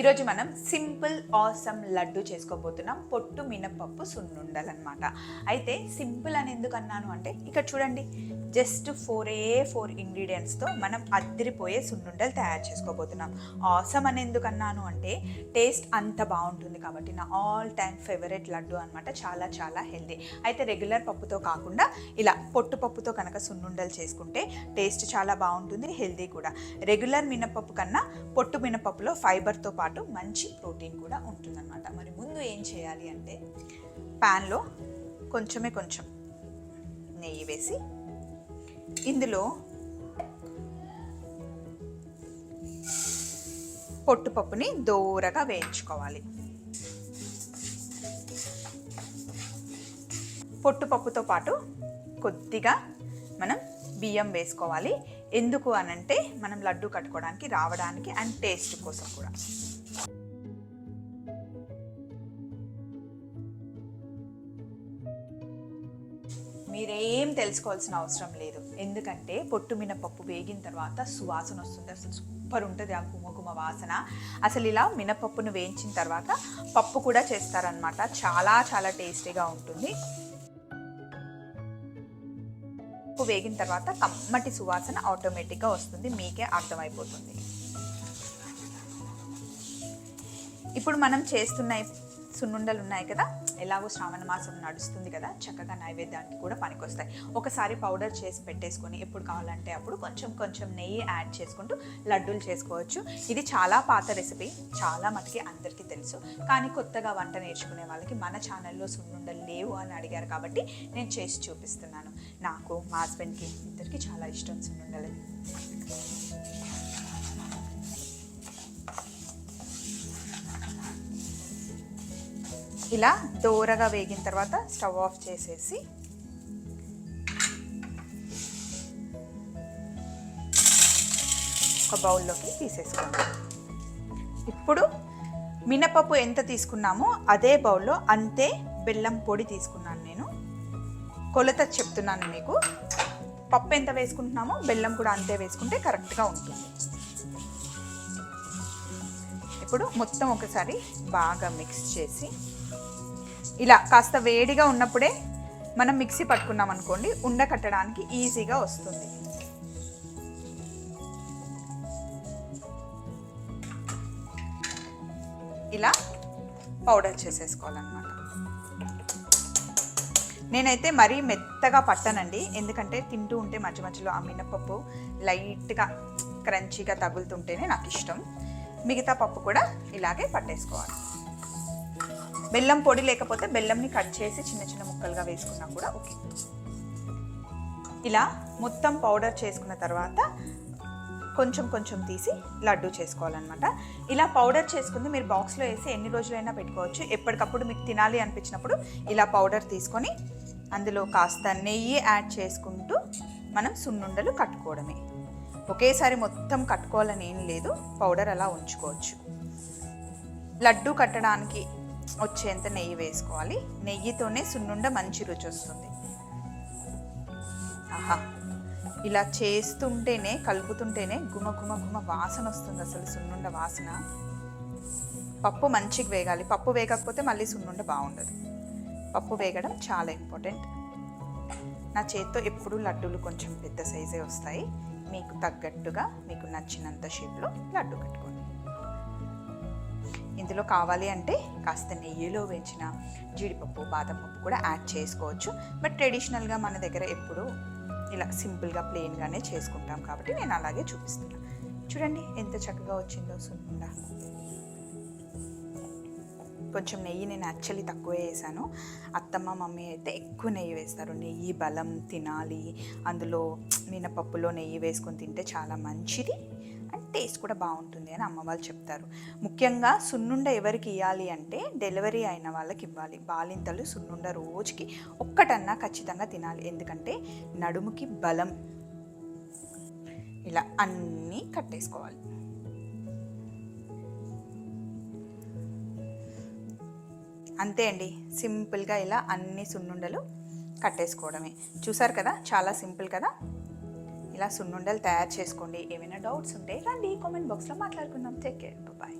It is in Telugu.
ఈరోజు మనం సింపుల్ ఆసమ్ లడ్డు చేసుకోబోతున్నాం. పొట్టు మినపప్పు సున్నుండలన్నమాట. అయితే సింపుల్ అని ఎందుకు అన్నాను అంటే ఇక్కడ చూడండి. జస్ట్ ఫోర్ ఏ ఫోర్ ఇంగ్రీడియంట్స్తో మనం అద్దరిపోయే సున్నుండలు తయారు చేసుకోబోతున్నాం. ఆసమ్ అని ఎందుకు అన్నాను అంటే టేస్ట్ అంత బాగుంటుంది కాబట్టి నా ఆల్ టైమ్ ఫేవరెట్ లడ్డు అనమాట చాలా చాలా హెల్దీ. అయితే రెగ్యులర్ పప్పుతో కాకుండా ఇలా పొట్టు పప్పుతో కనుక సున్నుండలు చేసుకుంటే టేస్ట్ చాలా బాగుంటుంది హెల్దీ కూడా. రెగ్యులర్ మినపప్పు కన్నా పొట్టు మినపప్పులో ఫైబర్తో పాటు మంచి ప్రోటీన్ కూడా ఉంటుందన్నమాట. మరి ముందు ఏం చేయాలి అంటే ప్యాన్లో కొంచెమే కొంచెం నెయ్యి వేసి ఇందులో పొట్టుపప్పుని దూరగా వేయించుకోవాలి. పొట్టుపప్పుతో పాటు కొద్దిగా మనం బియ్యం వేసుకోవాలి. ఎందుకు అనంటే మనం లడ్డు కట్టుకోవడానికి రావడానికి అండ్ టేస్ట్ కోసం కూడా. మీరేం తెలుసుకోవాల్సిన అవసరం లేదు. ఎందుకంటే పొట్టు మినపప్పు వేగిన తర్వాత సువాసన వస్తుంది. అసలు సూపర్ ఉంటుంది ఆ గుమగుమ వాసన. అసలు ఇలా మినపప్పును వేయించిన తర్వాత పప్పు కూడా చేస్తారనమాట చాలా చాలా టేస్టీగా ఉంటుంది. పప్పు వేగిన తర్వాత కమ్మటి సువాసన ఆటోమేటిక్గా వస్తుంది. మీకే అర్థమైపోతుంది. ఇప్పుడు మనం చేస్తున్న సున్నుండలు ఉన్నాయి కదా? ఎలాగో శ్రావణ మాసం నడుస్తుంది కదా చక్కగా నైవేద్యానికి కూడా పనికొస్తాయి. ఒకసారి పౌడర్ చేసి పెట్టేసుకొని ఎప్పుడు కావాలంటే అప్పుడు కొంచెం కొంచెం నెయ్యి యాడ్ చేసుకుంటూ లడ్డూలు చేసుకోవచ్చు. ఇది చాలా పాత రెసిపీ చాలా మటుకి అందరికీ తెలుసు. కానీ కొత్తగా వంట నేర్చుకునే వాళ్ళకి మన ఛానల్లో సున్నుండలు లేవు అని అడిగారు కాబట్టి నేను చేసి చూపిస్తున్నాను. నాకు మా హస్బెండ్కి ఇద్దరికి చాలా ఇష్టం సున్నుండలు. ఇలా దోరగా వేగిన తర్వాత స్టవ్ ఆఫ్ చేసేసి ఒక బౌల్లోకి తీసేసుకోండి ఇప్పుడు మినపప్పు ఎంత తీసుకున్నామో అదే బౌల్లో అంతే బెల్లం పొడి తీసుకున్నాను నేను. కొలత చెప్తున్నాను మీకు. పప్పు ఎంత వేసుకుంటున్నామో బెల్లం కూడా అంతే వేసుకుంటే కరెక్ట్గా ఉంటుంది. ఇప్పుడు మొత్తం ఒకసారి బాగా మిక్స్ చేసి ఇలా కాస్త వేడిగా ఉన్నప్పుడే మనం మిక్సీ పట్టుకున్నాం అనుకోండి ఉండ కట్టడానికి ఈజీగా వస్తుంది. ఇలా పౌడర్ చేసేసుకోవాలన్నమాట. నేనైతే మరీ మెత్తగా పట్టనండి ఎందుకంటే తింటూ ఉంటే మధ్య మధ్యలో ఆ మినపప్పు లైట్గా క్రంచీగా తగులుతుంటేనే నాకు ఇష్టం. మిగతా పప్పు కూడా ఇలాగే పట్టేసుకోవాలి. బెల్లం పొడి లేకపోతే బెల్లంని కట్ చేసి చిన్న చిన్న ముక్కలుగా వేసుకున్నా కూడా ఓకే. ఇలా మొత్తం పౌడర్ చేసుకున్న తర్వాత కొంచెం కొంచెం తీసి లడ్డు చేసుకోవాలన్నమాట. ఇలా పౌడర్ చేసుకుంది మీరు బాక్స్లో వేసి ఎన్ని రోజులైనా పెట్టుకోవచ్చు. ఎప్పటికప్పుడు మీకు తినాలి అనిపించినప్పుడు ఇలా పౌడర్ తీసుకొని అందులో కాస్త నెయ్యి యాడ్ చేసుకుంటూ మనం సున్నుండలు కట్టుకోవడమే. ఒకేసారి మొత్తం కట్టుకోవాలని ఏం లేదు. పౌడర్ అలా ఉంచుకోవచ్చు. లడ్డు కట్టడానికి వచ్చేంత నెయ్యి వేసుకోవాలి. నెయ్యితోనే సున్నుండ మంచి రుచి వస్తుంది. ఆహా. ఇలా చేస్తుంటేనే కలుపుతుంటేనే గుమ గుమ గుమ వాసన వస్తుంది అసలు సున్నుండ వాసన. పప్పు మంచిగా వేగాలి. పప్పు వేగకపోతే మళ్ళీ సున్నుండ బాగుండదు. పప్పు వేగడం చాలా ఇంపార్టెంట్. నా చేత్తో ఎప్పుడు లడ్డూలు కొంచెం పెద్ద సైజే వస్తాయి. మీకు తగ్గట్టుగా మీకు నచ్చినంత షేప్లో లడ్డు కట్టుకోండి. ఇందులో కావాలి అంటే కాస్త నెయ్యిలో వేయించిన జీడిపప్పు బాదం పప్పు కూడా యాడ్ చేసుకోవచ్చు. బట్ ట్రెడిషనల్గా మన దగ్గర ఎప్పుడు ఇలా సింపుల్గా ప్లెయిన్గానే చేసుకుంటాం కాబట్టి నేను అలాగే చూపిస్తున్నాను చూడండి ఎంత చక్కగా వచ్చిందో సున్నా కొంచెం నెయ్యి నేను యాక్చువల్లీ తక్కువే వేసాను. అత్తమ్మ మమ్మీ అయితే ఎక్కువ నెయ్యి వేస్తారు. నెయ్యి బలం తినాలి. అందులో మినపప్పులో నెయ్యి వేసుకొని తింటే చాలా మంచిది. టేస్ట్ కూడా బాగుంటుంది అని అమ్మ వాళ్ళు చెప్తారు. ముఖ్యంగా సున్నుండ ఎవరికి ఇవ్వాలి అంటే డెలివరీ అయిన వాళ్ళకి ఇవ్వాలి. బాలింతలు సున్నుండ రోజుకి ఒక్కటన్నా ఖచ్చితంగా తినాలి. ఎందుకంటే నడుముకి బలం. ఇలా అన్నీ కట్టేసుకోవాలి అంతే అండి. సింపుల్గా ఇలా అన్ని సున్నుండలు కట్టేసుకోవడమే చూసారు కదా? చాలా సింపుల్ కదా? ఇలా సున్నుండలు తయారు చేసుకోండి. ఏమైనా డౌట్స్ ఉంటే రండి కామెంట్ బాక్స్లో మాట్లాడుకుందాం. Take care bye